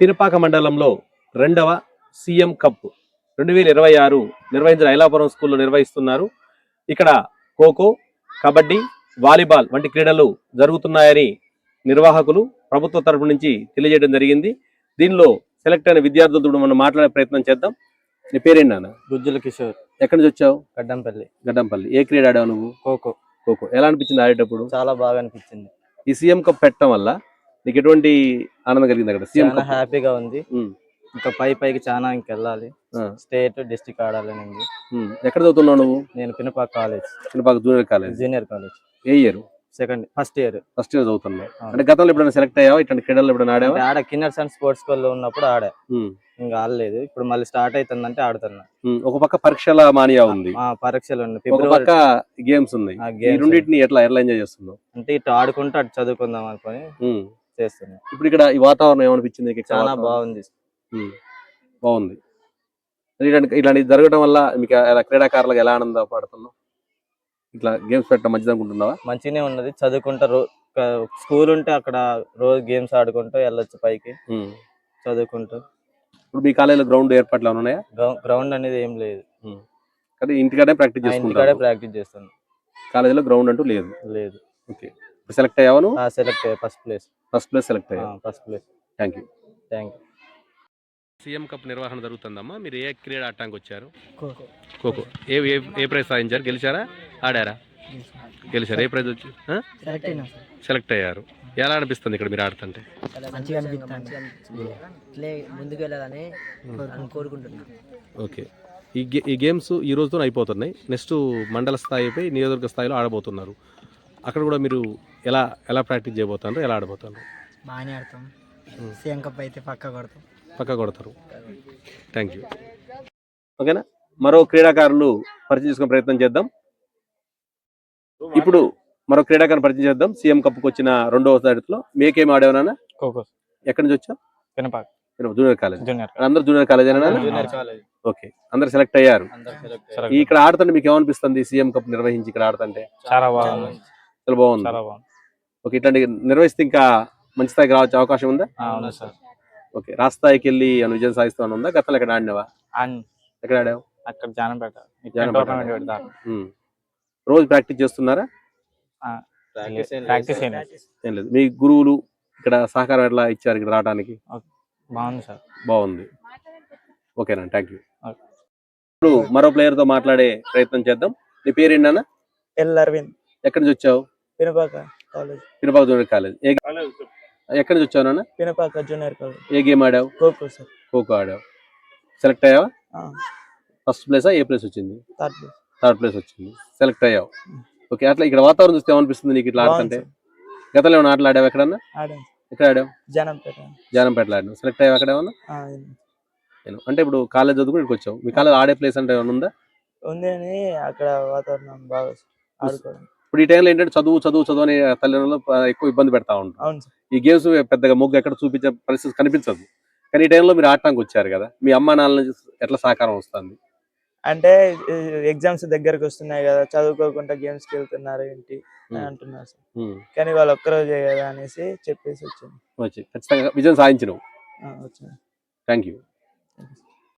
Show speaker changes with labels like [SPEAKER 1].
[SPEAKER 1] పినపాక మండలంలో రెండవ CM cup రెండు వేల ఇరవై ఆరు నిర్వహించిన ఐలాపురం స్కూల్లో నిర్వహిస్తున్నారు. ఇక్కడ ఖోఖో కబడ్డీ వాలీబాల్ వంటి క్రీడలు జరుగుతున్నాయని నిర్వాహకులు ప్రభుత్వ తరపు నుంచి తెలియజేయడం జరిగింది. దీనిలో సెలెక్ట్ అయిన విద్యార్థులతో మనం మాట్లాడే ప్రయత్నం చేద్దాం. నీ పేరేంటి నాన్న?
[SPEAKER 2] గుజ్జుల కిషోర్.
[SPEAKER 1] ఎక్కడి నుంచి వచ్చావు?
[SPEAKER 2] గడ్డంపల్లి.
[SPEAKER 1] గడ్డంపల్లి. ఏ క్రీడ ఆడావు నువ్వు?
[SPEAKER 2] ఖోఖో.
[SPEAKER 1] ఖోఖో. ఎలా అనిపించింది ఆడేటప్పుడు?
[SPEAKER 2] చాలా బాగా అనిపించింది.
[SPEAKER 1] ఈ సీఎం కప్ పెట్టడం వల్ల నీకు ఎటువంటి ఆనందం కలిగింది అక్కడ?
[SPEAKER 2] చాలా హ్యాపీగా ఉంది. ఇంకా పై పైకి చాలా ఇంకెళ్ళాలి. స్టేట్ డిస్టిక్ ఆడాలని ఉంది
[SPEAKER 1] ఉమ్. ఎక్కడ చదువుతున్నావు నువ్వు?
[SPEAKER 2] నేను Pinapaka college.
[SPEAKER 1] Chinnapaka junior college.
[SPEAKER 2] Junior college.
[SPEAKER 1] ఏ year?
[SPEAKER 2] Second first year.
[SPEAKER 1] First year చదువుతున్నావు. అంటే గతంలో ఎప్పుడైనా సెలెక్ట్ అయ్యావా? ఇట్లాంటి క్రీడలు ఎప్పుడైనా ఆడావా?
[SPEAKER 2] ఆడ కిన్నర్స్ అండ్ స్పోర్ట్స్ స్కూల్లో ఉన్నప్పుడు ఆడా. ఇంకా ఆడలేదు. ఇప్పుడు మళ్ళీ స్టార్ట్ అవుతుందంటే ఆడుతున్నా.
[SPEAKER 1] ఒక పక్క పరీక్షల మానియా ఉంది.
[SPEAKER 2] ఆ పరీక్షలు ఉన్నాయి.
[SPEAKER 1] ఒక పక్క గేమ్స్ ఉన్నాయి. రెండింటిని ఎట్లా ఎట్లా ఎంజాయ్ చేస్తున్నావు?
[SPEAKER 2] అంటే ఇటు ఆడుకుంటూ అటు చదువుకుందాం అనుకొని. చేస్తున్నా
[SPEAKER 1] ఇప్పుడు ఇక్కడ ఈ వాతావరణం ఏమనిపించింది?
[SPEAKER 2] చాలా? బాగుంది.
[SPEAKER 1] బాగుంది. ఇలాంటి ఇలాంటి జరగడం వల్ల మీకు ఎలా క్రీడాకారులకు ఎలా ఆనందపడుతున్నావు? ఇట్లా గేమ్స్ పెట్టడం మంచిది అనుకుంటున్నావా
[SPEAKER 2] మంచిగానే ఉన్నది. చదువుకుంటా రో స్కూల్ ఉంటే అక్కడ రోజు గేమ్స్ ఆడుకుంటూ వెళ్ళొచ్చు పైకి. చదువుకుంటూ.
[SPEAKER 1] ఇప్పుడు మీ కాలేజీలో గ్రౌండ్ ఏర్పాట్లు ఉన్నాయా?
[SPEAKER 2] గ్రౌండ్ అనేది ఏం లేదు.
[SPEAKER 1] కానీ ఇంటికాడే ప్రాక్టీస్
[SPEAKER 2] ఇంటికాడే ప్రాక్టీస్ చేస్తాను.
[SPEAKER 1] కాలేజీలో గ్రౌండ్ అంటూ లేదు.
[SPEAKER 2] లేదు.
[SPEAKER 1] ఓకే. సెలెక్ట్ అయ్యావా నువ్వు?
[SPEAKER 2] ఆ select first place.
[SPEAKER 1] First place select అయ్యావు
[SPEAKER 2] first place.
[SPEAKER 1] Thank you.
[SPEAKER 2] Thank you.
[SPEAKER 1] CM cup నిర్వహణ జరుగుతుందమ్మా? మీరు ఏ క్రీడ ఆడటానికి వచ్చారు?
[SPEAKER 3] ఖోఖో
[SPEAKER 1] ఏ ఏ ప్రైజ్ సాధించారు? గెలిచారా? ఆడారా? గెలిచారు. ఏ ప్రైజ్ వచ్చి?
[SPEAKER 3] సెలెక్ట్
[SPEAKER 1] అయ్యారు. ఎలా అనిపిస్తుంది ఇక్కడ మీరు ఆడుతుంటే?
[SPEAKER 3] ముందుకు వెళ్ళాలని కోరుకుంటున్నాను
[SPEAKER 1] ఓకే. ఈ గే ఈ గేమ్స్ ఈ రోజుతో అయిపోతున్నాయి. నెక్స్ట్ మండల స్థాయిపై నియోజకవర్గ స్థాయిలో ఆడబోతున్నారు. అక్కడ కూడా మీరు ఎలా ఎలా ప్రాక్టీస్ చేయబోతున్నారు ఎలా ఆడబోతున్నారు
[SPEAKER 3] బాగానే ఆడతాం. సీఎం కప్ అయితే పక్క కొడతాం.
[SPEAKER 1] పక్క కొడతారు. థ్యాంక్ యూ ఓకేనా? మరో క్రీడాకారులు పరిచయం చేసుకునే ప్రయత్నం చేద్దాం. ఇప్పుడు మరో క్రీడాకారుని పరిచయం చేద్దాం. సీఎం కప్కి వచ్చిన రెండవ తరగతిలో మీకేం ఆడేవనా
[SPEAKER 2] ఖోఖో
[SPEAKER 1] ఎక్కడి నుంచి వచ్చా
[SPEAKER 2] పినపాక
[SPEAKER 1] జూనియర్ కాలేజ్. అందరూ junior college.
[SPEAKER 2] Junior college.
[SPEAKER 1] Okay. అందరు సెలెక్ట్ అయ్యారు.
[SPEAKER 2] అందరు సెలెక్ట్
[SPEAKER 1] ఈ ఇక్కడ ఆడుతుంటే మీకు ఏమనిపిస్తుంది సీఎం కప్ నిర్వహించి ఇక్కడ ఆడుతుంటే?
[SPEAKER 2] చాలా బాగుంది.
[SPEAKER 1] చాలా బాగుంది.
[SPEAKER 2] చాలా బాగుంది.
[SPEAKER 1] ఓకే ఇట్లాంటి నిర్వహిస్తే ఇంకా మంచి స్థాయికి రావచ్చే అవకాశం ఉందా?
[SPEAKER 2] అవును సార్.
[SPEAKER 1] ఓకే రాష్ట్ర స్థాయికి వెళ్ళి ఏమైనా విజయం సాధిస్తామని ఉందా? గతంలో ఎక్కడ ఆడినావా?
[SPEAKER 2] అండ్
[SPEAKER 1] ఎక్కడ ఆడావు?
[SPEAKER 2] అక్కడ
[SPEAKER 1] ఉమ్. రోజు ప్రాక్టీస్ చేస్తున్నారా?
[SPEAKER 2] ప్రాక్టీస్
[SPEAKER 1] ఏం లేదు. మీ గురువులు ఇక్కడ సహకారం ఎట్లా ఇచ్చారు ఇక్కడ రావడానికి?
[SPEAKER 2] బాగుంది సార్.
[SPEAKER 1] బాగుంది. ఓకేనా థ్యాంక్ యూ. ఇప్పుడు మరో ప్లేయర్తో మాట్లాడే ప్రయత్నం చేద్దాం. నీ పేరు ఏంటన్నా
[SPEAKER 3] ఎల్ అరవింద్.
[SPEAKER 1] ఎక్కడి నుంచి వచ్చావు?
[SPEAKER 3] Pinapaka college.
[SPEAKER 1] Pinapaka junior college. ఏ ఎక్కడి నుంచి వచ్చావు నాన్న?
[SPEAKER 3] Pinapaka junior college.
[SPEAKER 1] ఏ గేమ్ ఆడావు?
[SPEAKER 3] ఖోఖో సార్.
[SPEAKER 1] ఖోఖో ఆడావు. సెలెక్ట్ అయ్యావా? ఫస్ట్ ప్లేసా ఏ ప్లేస్ వచ్చింది?
[SPEAKER 3] Third place.
[SPEAKER 1] థర్డ్ ప్లేస్ వచ్చింది. సెలెక్ట్ అయ్యావు. ఓకే అట్లా ఇక్కడ వాతావరణం చూస్తే ఏమనిపిస్తుంది నీకు ఇట్లా ఆడుతుంటే? గతంలో ఏమైనా ఆటలు ఆడావు ఎక్కడన్నా? ఎక్కడ ఆడావు?
[SPEAKER 3] జనంపేట.
[SPEAKER 1] జానంపేటలో ఆడావు. సెలెక్ట్ అయ్యావు అక్కడ ఏమన్నా? నేను అంటే ఇప్పుడు కాలేజ్ చదువుకుని ఇక్కడికి వచ్చావు. మీ కాలేజ్ ఆడే ప్లేస్ అంటే ఏమైనా ఉందా?
[SPEAKER 3] ఉంది అని అక్కడ వాతావరణం బాగా ఆడుకోవడం.
[SPEAKER 1] ఇప్పుడు ఈ టైంలో ఏంటంటే చదువు చదువు చదువు అని తల్లిదండ్రులు ఎక్కువ ఇబ్బంది పెడతా ఉంటారు. ఈ గేమ్స్ పెద్దగా మొగ్గు ఎక్కడ చూపించే పరిస్థితి కనిపించదు. కానీ ఈ టైంలో మీరు ఆడటానికి వచ్చారు కదా మీ అమ్మ నాన్న నుంచి ఎట్లా సహకారం వస్తుంది?
[SPEAKER 3] అంటే ఎగ్జామ్స్ దగ్గరకు వస్తున్నాయి కదా చదువుకోకుండా గేమ్స్ వెళ్తున్నారు ఏంటి అని. అంటున్నారు సార్. కానీ వాళ్ళు ఒక్కరోజే కదా అనేసి చెప్పేసి వచ్చాను
[SPEAKER 1] వచ్చి ఖచ్చితంగా విజయం సాధించినవు
[SPEAKER 3] వచ్చాను
[SPEAKER 1] థ్యాంక్ యూ